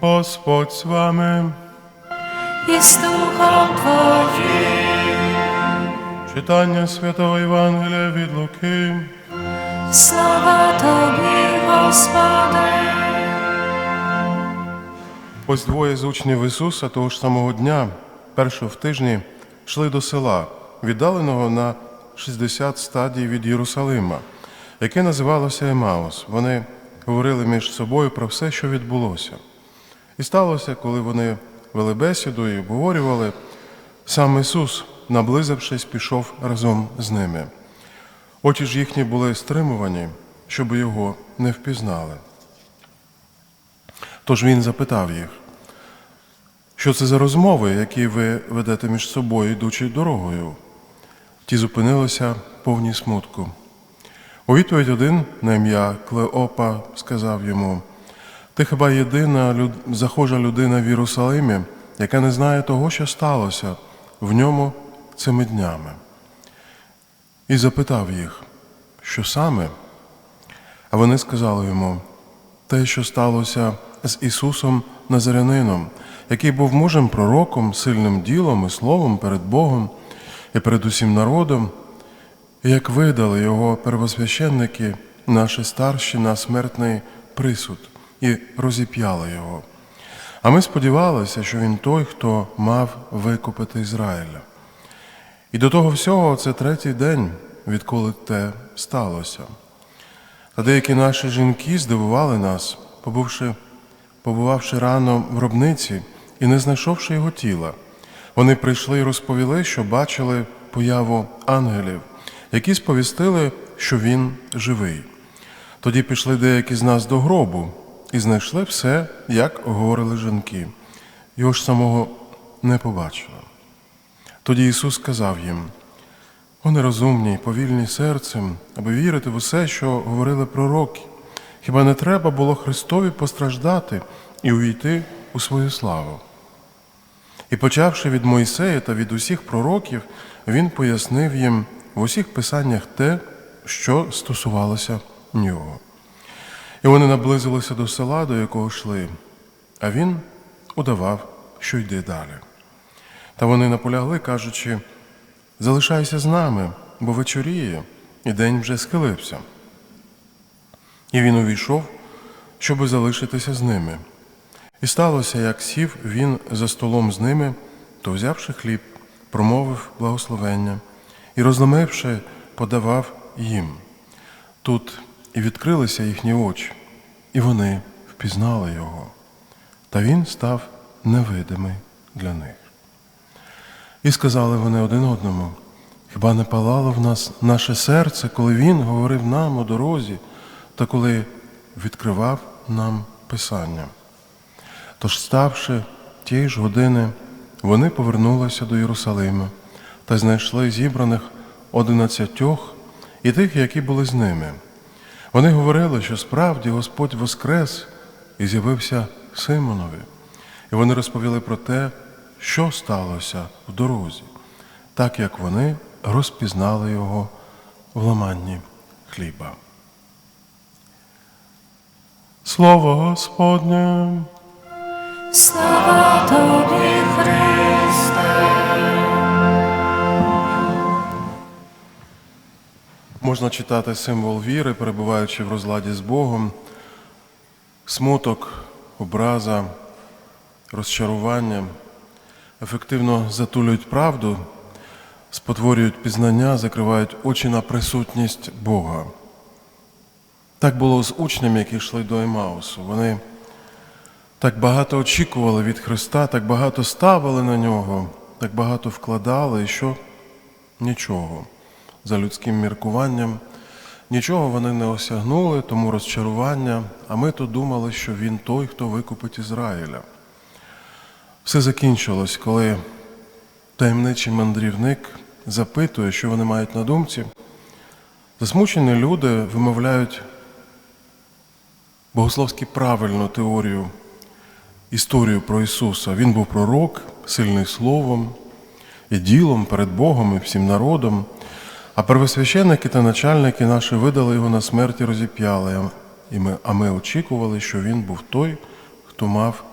Господь з вами. і з Духом Твоїм. Читання Святого Євангелія від Луки. Слава Тобі, Господи. Ось двоє з учнів Ісуса того ж самого дня, першого в тижні, йшли до села, віддаленого на 60 стадій від Єрусалима, яке називалося Емаус. Вони говорили між собою про все, що відбулося. І сталося, коли вони вели бесіду і обговорювали, сам Ісус, наблизившись, пішов разом з ними. Очі ж їхні були стримувані, щоб його не впізнали. Тож він запитав їх, що це за розмови, які ви ведете між собою, йдучи дорогою? Ті зупинилися повні смутку. У відповідь один на ім'я Клеопа сказав йому: Ти хіба єдина люд... захожа людина в Єрусалимі, яка не знає того, що сталося в ньому цими днями? І запитав їх, що саме? А вони сказали йому, те, що сталося з Ісусом Назарянином, який був мужем пророком, сильним ділом і словом перед Богом і перед усім народом, і як видали його первосвященники, наші старші на смертний присуд, і розіп'яли його. А ми сподівалися, що він той, хто мав викупити Ізраїля. І до того всього це третій день, відколи те сталося. Та деякі наші жінки здивували нас, побувши, побувавши рано в гробниці і не знайшовши його тіла. Вони прийшли і розповіли, що бачили появу ангелів, які сповістили, що він живий. Тоді пішли деякі з нас до гробу і знайшли все, як говорили жінки. Його ж самого не побачили. Тоді Ісус сказав їм: О нерозумні, повільні серцем, аби вірити в усе, що говорили пророки. Хіба не треба було Христові постраждати і увійти у свою славу? І почавши від Мойсея та від усіх пророків, він пояснив їм в усіх писаннях те, що стосувалося нього. І вони наблизилися до села, до якого йшли, а він удавав, що йде далі. Та вони наполягли, кажучи, залишайся з нами, бо вечоріє, і день вже схилився. І він увійшов, щоби залишитися з ними. І сталося, як сів він за столом з ними, то, взявши хліб, промовив благословення і, розломивши, подавав їм. Тут і відкрилися їхні очі, і вони впізнали його. Та він став невидимий для них. І сказали вони один одному: хіба не палало в нас наше серце, коли він говорив нам у дорозі, та коли відкривав нам Писання? Тож, ставши тієї ж години, вони повернулися до Єрусалима та знайшли зібраних одинадцятьох і тих, які були з ними. Вони говорили, що справді Господь воскрес і з'явився Симонові. І вони розповіли про те, що сталося в дорозі, так як вони розпізнали його в ламанні хліба. Слово Господнє. Слава Тобі, Христе. Можна читати символ віри, перебуваючи в розладі з Богом, смуток, образа, розчарування, ефективно затулюють правду, спотворюють пізнання, закривають очі на присутність Бога. Так було з учнями, які йшли до Емаусу. Вони так багато очікували від Христа, так багато ставили на нього, так багато вкладали, і що нічого. За людським міркуванням, нічого вони не осягнули, тому розчарування, а ми то думали, що він той, хто викупить Ізраїля. Все закінчилось, коли таємничий мандрівник запитує, що вони мають на думці. Засмучені люди вимовляють богословськи правильну теорію, історію про Ісуса. Він був пророк, сильний словом і ділом перед Богом і всім народом. А первосвященники та начальники наші видали його на смерть і розіп'яли. А ми очікували, що він був той, хто мав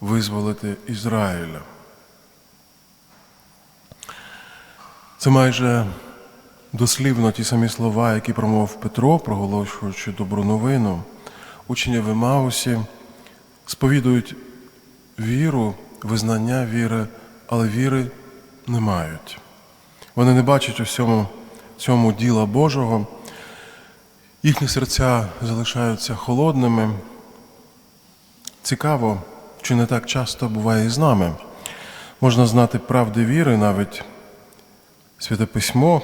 визволити Ізраїля. Це майже дослівно ті самі слова, які промовив Петро, проголошуючи добру новину. Учні в Емаусі сповідують віру, визнання віри, але віри не мають. Вони не бачать у всьому цьому діла Божого. Їхні серця залишаються холодними. Цікаво, чи не так часто буває і з нами. Можна знати правди віри, навіть святе письмо,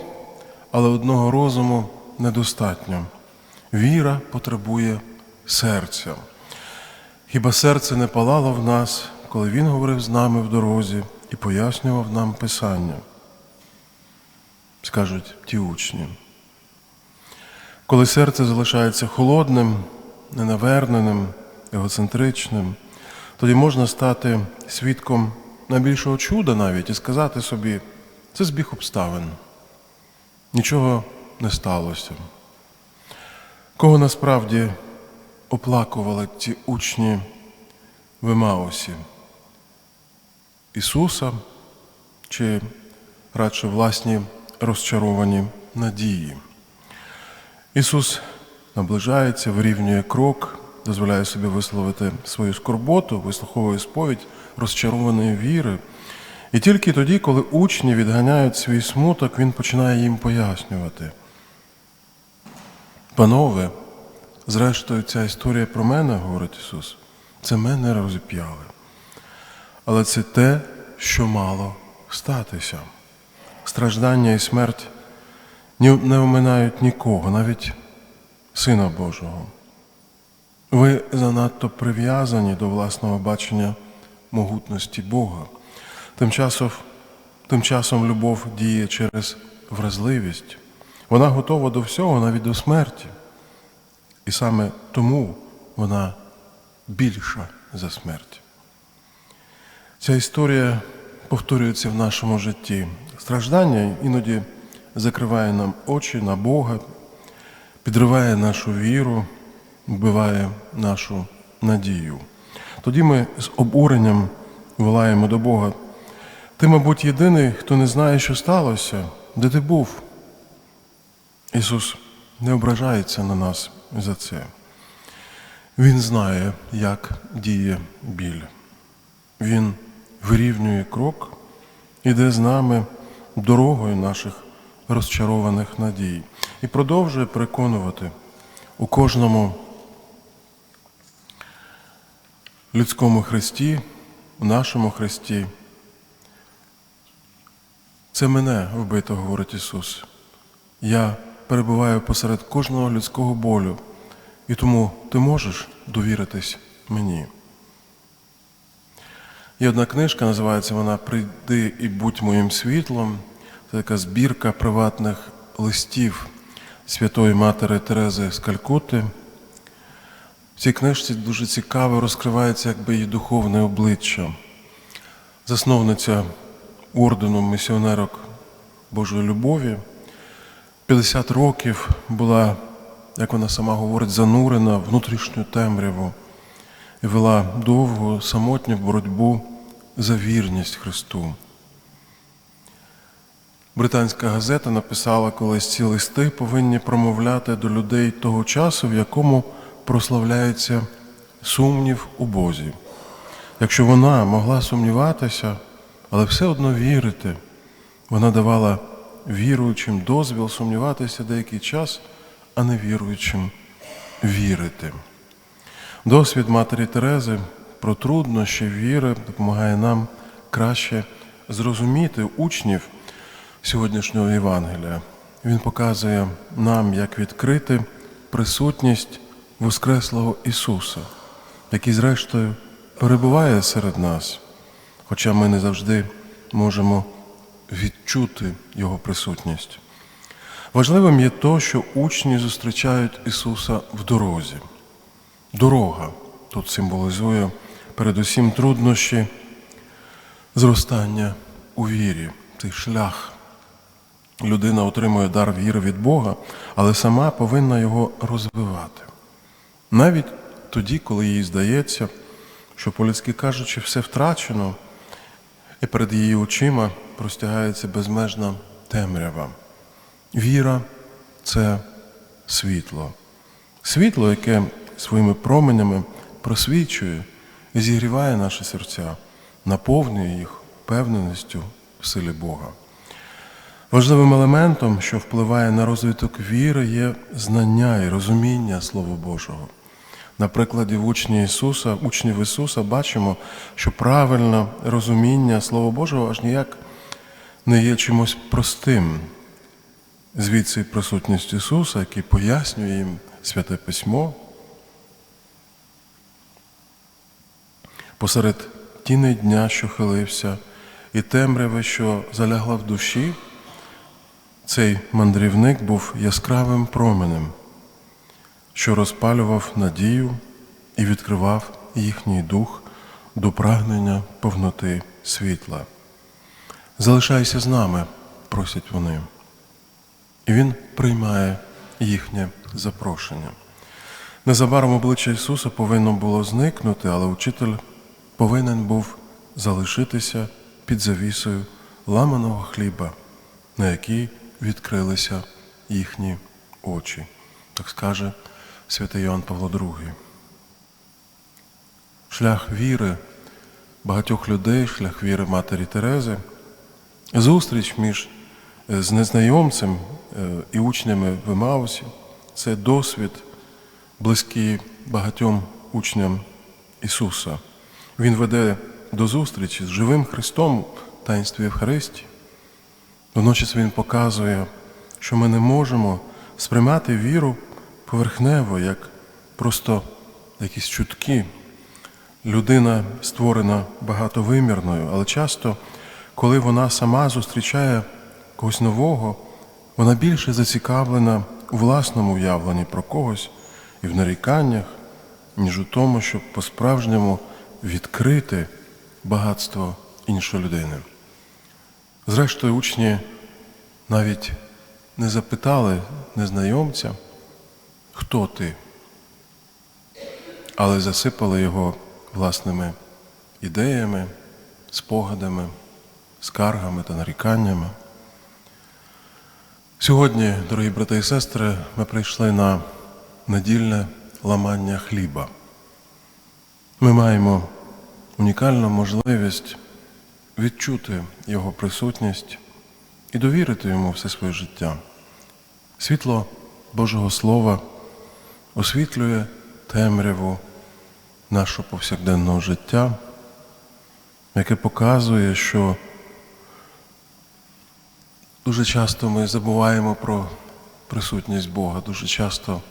але одного розуму недостатньо. Віра потребує серця. Хіба серце не палало в нас, коли Він говорив з нами в дорозі і пояснював нам Писання? Скажуть ті учні. Коли серце залишається холодним, ненаверненим, егоцентричним, тоді можна стати свідком найбільшого чуда навіть і сказати собі, це збіг обставин. Нічого не сталося. Кого насправді оплакували ці учні в Емаусі? Ісуса чи радше власні розчаровані надії? Ісус наближається, вирівнює крок, дозволяє собі висловити свою скорботу, вислуховує сповідь розчарованої віри. І тільки тоді, коли учні відганяють свій смуток, Він починає їм пояснювати. Панове, зрештою, ця історія про мене, говорить Ісус, це мене розіп'яли. Але це те, що мало статися. Страждання і смерть не оминають нікого, навіть Сина Божого. Ви занадто прив'язані до власного бачення могутності Бога. Тим часом, тим часом любов діє через вразливість. Вона готова до всього, навіть до смерті. І саме тому вона більша за смерть. Ця історія повторюється в нашому житті. Страждання іноді закриває нам очі на Бога, підриває нашу віру, вбиває нашу надію. Тоді ми з обуренням волаємо до Бога. Ти, мабуть, єдиний, хто не знає, що сталося, де ти був. Ісус не ображається на нас за це. Він знає, як діє біль. Він вирівнює крок, іде з нами дорогою наших розчарованих надій і продовжує переконувати у кожному людському Христі, у нашому Христі. Це мене вбито, говорить Ісус. Я перебуваю посеред кожного людського болю, і тому ти можеш довіритись мені. Є одна книжка, називається вона Прийди і будь моїм світлом. Це така збірка приватних листів Святої Матері Терези з Калькути. В цій книжці дуже цікаво розкривається якби її духовне обличчя. Засновниця ордену місіонерок Божої любові 50 років була, як вона сама говорить, занурена внутрішню темряву і вела довгу самотню боротьбу за вірність Христу. Британська газета написала колись ці листи повинні промовляти до людей того часу, в якому прославляється сумнів у Бозі. Якщо вона могла сумніватися, але все одно вірити, вона давала віруючим дозвіл сумніватися деякий час, а не віруючим вірити. Досвід Матері Терези про труднощі віри допомагає нам краще зрозуміти учнів сьогоднішнього Євангелія. Він показує нам, як відкрити присутність Воскреслого Ісуса, який, зрештою, перебуває серед нас, хоча ми не завжди можемо відчути Його присутність. Важливим є то, що учні зустрічають Ісуса в дорозі. Дорога тут символізує передусім труднощі зростання у вірі, цей шлях. Людина отримує дар віри від Бога, але сама повинна його розвивати. Навіть тоді, коли їй здається, що по-людськи кажучи, все втрачено, і перед її очима простягається безмежна темрява. Віра це світло. Світло, яке своїми променями просвічує зігріває наші серця, наповнює їх впевненістю в силі Бога. Важливим елементом, що впливає на розвиток віри, є знання і розуміння Слова Божого. На прикладі учні Ісуса, учнів Ісуса бачимо, що правильне розуміння Слова Божого аж ніяк не є чимось простим. Звідси присутність Ісуса, який пояснює їм святе письмо. Посеред тіни дня, що хилився, і темряви, що залягла в душі, цей мандрівник був яскравим променем, що розпалював надію і відкривав їхній дух до прагнення повноти світла. Залишайся з нами, просять вони. І він приймає їхнє запрошення. Незабаром обличчя Ісуса повинно було зникнути, але учитель повинен був залишитися під завісою ламаного хліба, на якій відкрилися їхні очі, так скаже святий Йоанн Павло II. Шлях віри багатьох людей, шлях віри Матері Терези, зустріч між е, з незнайомцем е, і учнями в Емаусі – це досвід, близький багатьом учням Ісуса. Він веде до зустрічі з живим Христом в таїнстві Євхаристії. Водночас Він показує, що ми не можемо сприймати віру поверхнево, як просто якісь чутки. Людина створена багатовимірною, але часто, коли вона сама зустрічає когось нового, вона більше зацікавлена у власному уявленні про когось і в наріканнях, ніж у тому, щоб по-справжньому відкрити багатство іншої людини. Зрештою, учні навіть не запитали незнайомця, хто ти, але засипали його власними ідеями, спогадами, скаргами та наріканнями. Сьогодні, дорогі брати і сестри, ми прийшли на недільне ламання хліба. Ми маємо унікальну можливість відчути Його присутність і довірити йому все своє життя. Світло Божого Слова освітлює темряву нашого повсякденного життя, яке показує, що дуже часто ми забуваємо про присутність Бога, дуже часто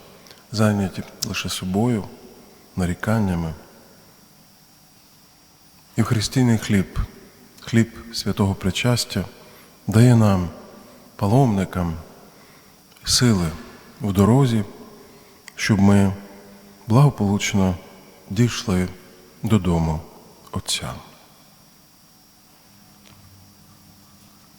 зайняті лише собою, наріканнями. Євхристійний хліб, хліб святого причастя дає нам, паломникам, сили в дорозі, щоб ми благополучно дійшли додому Отця.